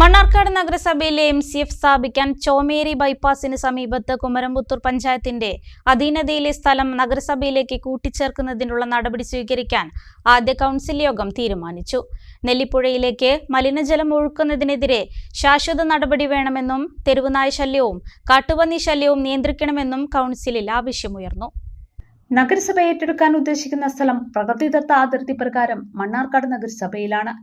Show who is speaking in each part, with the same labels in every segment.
Speaker 1: മണ്ണാർക്കാട് നഗരസഭയിലെ M C F സ്ഥാപിക്കാൻ ചോമേരി ബൈപ്പാസിന് സമീപത്ത് കുമരംപുത്തൂർ പഞ്ചായത്തിന്റെ അധീനതയിലെ സ്ഥലം നഗരസഭയിലേക്ക് കൂട്ടിച്ചേർക്കുന്നതിനുള്ള നടപടി സ്വീകരിക്കാൻ ആദ്യ കൗൺസിൽ യോഗം തീരുമാനിച്ചു. നെല്ലിപ്പുഴയിലേക്ക് മലിനജലം ഒഴുക്കുന്നതിനെതിരെ ശാശ്വത നടപടി വേണമെന്നും തെരുവുനായ ശല്യവും കാട്ടുപന്നി ശല്യവും നിയന്ത്രിക്കണമെന്നും കൗൺസിലിൽ ആവശ്യമുയർന്നു.
Speaker 2: നഗരസഭ ഏറ്റെടുക്കാൻ ഉദ്ദേശിക്കുന്ന സ്ഥലം പ്രകൃതിദത്ത അതിർത്തി പ്രകാരം മണ്ണാർക്കാട് നഗരസഭയിലാണ്.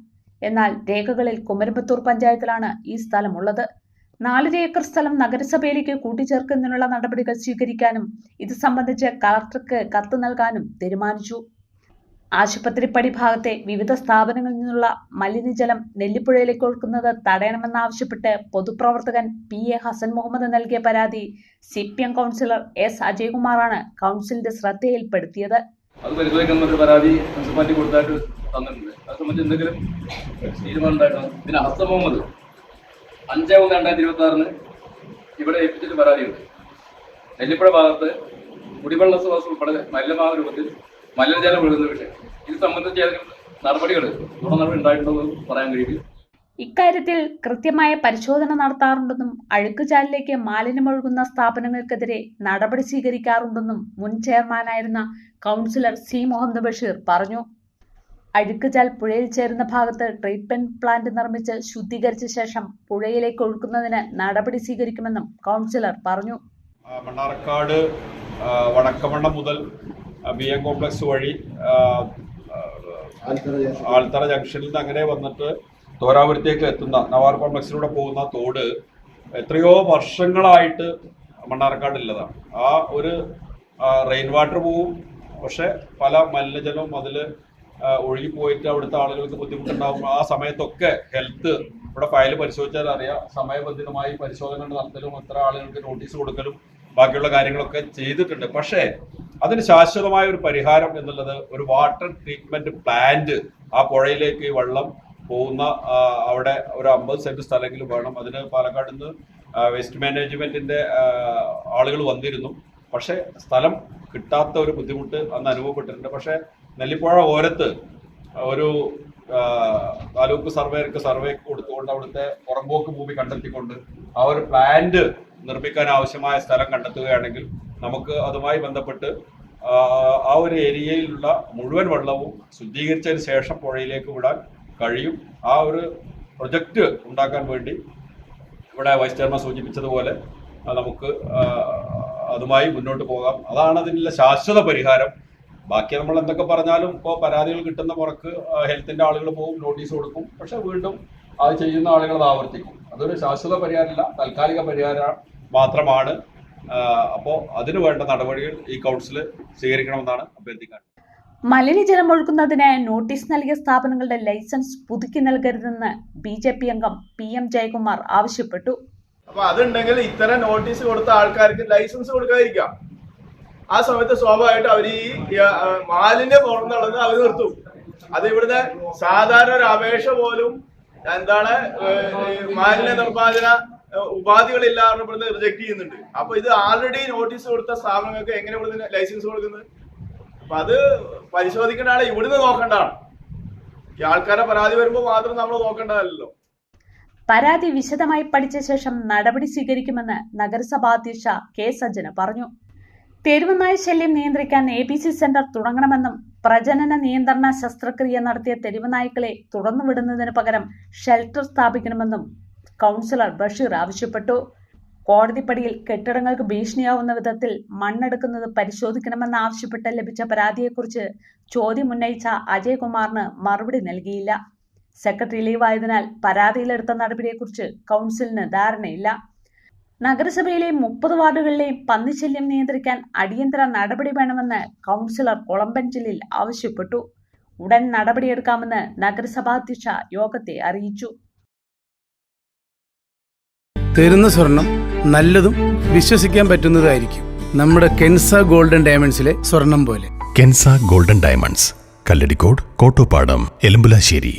Speaker 2: എന്നാൽ രേഖകളിൽ കുമരമ്പത്തൂർ പഞ്ചായത്തിലാണ് ഈ സ്ഥലമുള്ളത്. നാലര ഏക്കർ സ്ഥലം നഗരസഭയിലേക്ക് കൂട്ടിച്ചേർക്കുന്നതിനുള്ള നടപടികൾ സ്വീകരിക്കാനും ഇത് സംബന്ധിച്ച് കളക്ടർക്ക് കത്ത് നൽകാനും തീരുമാനിച്ചു. ആശുപത്രിപ്പടി ഭാഗത്തെ വിവിധ സ്ഥാപനങ്ങളിൽ നിന്നുള്ള മലിനജലം നെല്ലിപ്പുഴയിലേക്ക് ഒഴുക്കുന്നത് തടയണമെന്നാവശ്യപ്പെട്ട് പൊതുപ്രവർത്തകൻ പി എ ഹസൻ മുഹമ്മദ് നൽകിയ പരാതി C P M councillor S അജയ്കുമാറാണ് കൗൺസിലിന്റെ ശ്രദ്ധയിൽപ്പെടുത്തിയത്.
Speaker 3: അത് പരിശോധിക്കുന്ന ഒരു പരാതി മുനിസിപ്പാലിറ്റി കൊടുത്തായിട്ട് തന്നിട്ടുണ്ട്. അത് സംബന്ധിച്ച് എന്തെങ്കിലും തീരുമാനം ഉണ്ടായിട്ടോ പിന്നെ ഹസൻ മുഹമ്മദ് അഞ്ച് ഒന്ന് രണ്ടായിരത്തി ഇരുപത്തി ആറിന് ഇവിടെ ഏൽപ്പിച്ചിട്ട് പരാതിയുണ്ട്. നെല്ലിപ്പുഴ ഭാഗത്ത് കുടിവെള്ള സ്രോതസ് ഉൾപ്പെടെ മലിനമായ രൂപത്തിൽ മലിനജലം ഒഴുകുന്ന വിഷയം. ഇത് സംബന്ധിച്ച് ഏതെങ്കിലും നടപടികൾ തുടർ നടപടി ഉണ്ടായിട്ടുണ്ടോ എന്ന് പറയാൻ കഴിയില്ല
Speaker 2: ഇക്കാര്യത്തിൽ കൃത്യമായ പരിശോധന നടത്താറുണ്ടെന്നും അഴുക്കുചാലിലേക്ക് മാലിന്യമൊഴുകുന്ന സ്ഥാപനങ്ങൾക്കെതിരെ നടപടി സ്വീകരിക്കാറുണ്ടെന്നും മുൻ ചെയർമാനായിരുന്ന കൗൺസിലർ സി. മുഹമ്മദ് ബഷീർ പറഞ്ഞു. അഴുക്കുചാൽ പുഴയിൽ ചേരുന്ന ഭാഗത്ത് ട്രീറ്റ്മെന്റ് പ്ലാന്റ് നിർമ്മിച്ച് ശുദ്ധീകരിച്ച ശേഷം പുഴയിലേക്ക് ഒഴുക്കുന്നതിന് നടപടി സ്വീകരിക്കുമെന്നും കൗൺസിലർ പറഞ്ഞു.
Speaker 4: മണ്ണാർക്കാട് വടക്കമണ്ണ മുതൽ ബി എം കോംപ്ലക്സ് വഴി ആൽത്തറ ജംഗ്ഷനിൽ നിന്ന് അങ്ങനെ വന്നിട്ട് തോരാപുരത്തേക്ക് എത്തുന്ന നവാർ കോംപ്ലക്സിലൂടെ പോകുന്ന തോട് എത്രയോ വർഷങ്ങളായിട്ട് മണ്ണാർക്കാടില്ലതാണ് ആ ഒരു റെയിൻ വാട്ടർ പോവും പക്ഷെ പല മലിനജലവും അതിൽ ഒഴുകിപ്പോയിട്ട് അവിടുത്തെ ആളുകൾക്ക് ബുദ്ധിമുട്ടുണ്ടാകും. ആ സമയത്തൊക്കെ ഹെൽത്ത് ഇവിടെ ഫയൽ പരിശോധിച്ചാൽ അറിയാം. സമയബന്ധിതമായി പരിശോധന നടത്തലും എത്ര ആളുകൾക്ക് നോട്ടീസ് കൊടുക്കലും ബാക്കിയുള്ള കാര്യങ്ങളൊക്കെ ചെയ്തിട്ടുണ്ട്. പക്ഷേ അതിന് ശാശ്വതമായ ഒരു പരിഹാരം എന്നുള്ളത് ഒരു വാട്ടർ ട്രീറ്റ്മെന്റ് പ്ലാന്റ് ആ പുഴയിലേക്ക് വെള്ളം പോകുന്ന അവിടെ ഒരു അമ്പത് സെന്റ് സ്ഥലമെങ്കിലും വേണം. അതിന് പാലക്കാട് നിന്ന് വേസ്റ്റ് മാനേജ്മെന്റിന്റെ ആളുകൾ വന്നിരുന്നു. പക്ഷേ സ്ഥലം കിട്ടാത്ത ഒരു ബുദ്ധിമുട്ട് അന്ന് അനുഭവപ്പെട്ടിട്ടുണ്ട്. പക്ഷേ നെല്ലിപ്പുഴ ഓരത്ത് ഒരു താലൂക്ക് സർവേർക്ക് സർവേ കൊടുത്തുകൊണ്ട് അവിടുത്തെ പുറമ്പോക്ക് ഭൂമി കണ്ടെത്തിക്കൊണ്ട് ആ ഒരു പ്ലാന്റ് നിർമ്മിക്കാൻ ആവശ്യമായ സ്ഥലം കണ്ടെത്തുകയാണെങ്കിൽ നമുക്ക് അതുമായി ബന്ധപ്പെട്ട് ആ ഒരു ഏരിയയിലുള്ള മുഴുവൻ വെള്ളവും ശുദ്ധീകരിച്ചതിന് ശേഷം പുഴയിലേക്ക് വിടാൻ കഴിയും. ആ ഒരു പ്രൊജക്റ്റ് ഉണ്ടാക്കാൻ വേണ്ടി ഇവിടെ വൈസ് ചെയർമാൻ സൂചിപ്പിച്ചതുപോലെ നമുക്ക് അതുമായി മുന്നോട്ട് പോകാം. അതാണ് അതിനുള്ള ശാശ്വത പരിഹാരം. ബാക്കി നമ്മൾ എന്തൊക്കെ പറഞ്ഞാലും ഇപ്പോൾ പരാതികൾ കിട്ടുന്ന പുറക്ക് ഹെൽത്തിന്റെ ആളുകൾ പോകും നോട്ടീസ് കൊടുക്കും. പക്ഷെ വീണ്ടും അത് ചെയ്യുന്ന ആളുകൾ അത് ആവർത്തിക്കും. അതൊരു ശാശ്വത പരിഹാരമല്ല താൽക്കാലിക പരിഹാരം മാത്രമാണ്. അപ്പോൾ അതിന് വേണ്ട നടപടികൾ ഈ കൗൺസിൽ സ്വീകരിക്കണമെന്നാണ് അഭ്യർത്ഥിക്കാൻ
Speaker 2: മലിനജലം ഒഴുക്കുന്നതിന് നോട്ടീസ് നൽകിയ സ്ഥാപനങ്ങളുടെ ലൈസൻസ് പുതുക്കി നൽകരുതെന്ന് ബി ജെ പി അംഗം പി എം ജയകുമാർ ആവശ്യപ്പെട്ടു.
Speaker 5: അപ്പൊ അതുണ്ടെങ്കിൽ ഇത്തരം നോട്ടീസ് കൊടുത്ത ആൾക്കാർക്ക് ലൈസൻസ് കൊടുക്കാതിരിക്കാം. ആ സമയത്ത് സ്വാഭാവികമായിട്ട് അവർ ഈ മാലിന്യം പുറന്നുള്ളത് അവർ നിർത്തും. അത് ഇവിടുത്തെ സാധാരണ ഒരു അപേക്ഷ പോലും എന്താണ് മാലിന്യ നിർമ്മാർജന ഉപാധികളില്ലാതെ ഇവിടുന്ന് റിജക്ട് ചെയ്യുന്നുണ്ട്. അപ്പൊ ഇത് ആൾറെഡി നോട്ടീസ് കൊടുത്ത സ്ഥാപനങ്ങൾക്ക് എങ്ങനെ ഇവിടുന്ന് ലൈസൻസ് കൊടുക്കുന്നത്? അപ്പൊ അത് പരിശോധിക്കേണ്ട ആളെ ഇവിടുന്ന് നോക്കേണ്ടതാണ്. ഈ ആൾക്കാരെ പരാതി വരുമ്പോൾ മാത്രം നമ്മൾ നോക്കേണ്ടതല്ലോ
Speaker 2: പരാതി വിശദമായി പഠിച്ച ശേഷം നടപടി സ്വീകരിക്കുമെന്ന് നഗരസഭാ അധ്യക്ഷ കെ സജ്ജന പറഞ്ഞു. തെരുവുനായ ശല്യം നിയന്ത്രിക്കാൻ എ ബി സി സെന്റർ തുടങ്ങണമെന്നും പ്രജനന നിയന്ത്രണ ശസ്ത്രക്രിയ നടത്തിയ തെരുവുനായ്ക്കളെ തുറന്നുവിടുന്നതിന് പകരം ഷെൽട്ടർ സ്ഥാപിക്കണമെന്നും കൗൺസിലർ ബഷീർ ആവശ്യപ്പെട്ടു. കോടതിപ്പടിയിൽ കെട്ടിടങ്ങൾക്ക് ഭീഷണിയാവുന്ന വിധത്തിൽ മണ്ണെടുക്കുന്നത് പരിശോധിക്കണമെന്ന് ആവശ്യപ്പെട്ട് ലഭിച്ച പരാതിയെക്കുറിച്ച് ചോദ്യം ഉന്നയിച്ച അജയ്കുമാറിന് മറുപടി നൽകിയില്ല. സെക്രട്ടറി ലീവായതിനാൽ പരാതിയിലെടുത്ത നടപടിയെക്കുറിച്ച് കൗൺസിലിന് ധാരണയില്ല. നഗരസഭയിലെ മുപ്പത് വാർഡുകളിലെയും പന്നിശല്യം നിയന്ത്രിക്കാൻ അടിയന്തര നടപടി വേണമെന്ന് കൗൺസിലർ കൊളമ്പൻചിലിൽ ആവശ്യപ്പെട്ടു. ഉടൻ നടപടിയെടുക്കാമെന്ന് നഗരസഭാധ്യക്ഷ യോഗത്തെ അറിയിച്ചു.
Speaker 6: തരുന്ന സ്വർണം നല്ലതും വിശ്വസിക്കാൻ പറ്റുന്നതായിരിക്കും. നമ്മുടെ കെൻസ ഗോൾഡൻ ഡയമണ്ട്സിലെ സ്വർണം പോലെ.
Speaker 7: Kensa golden diamonds. Kalladikode Kottopadam Elambulassery.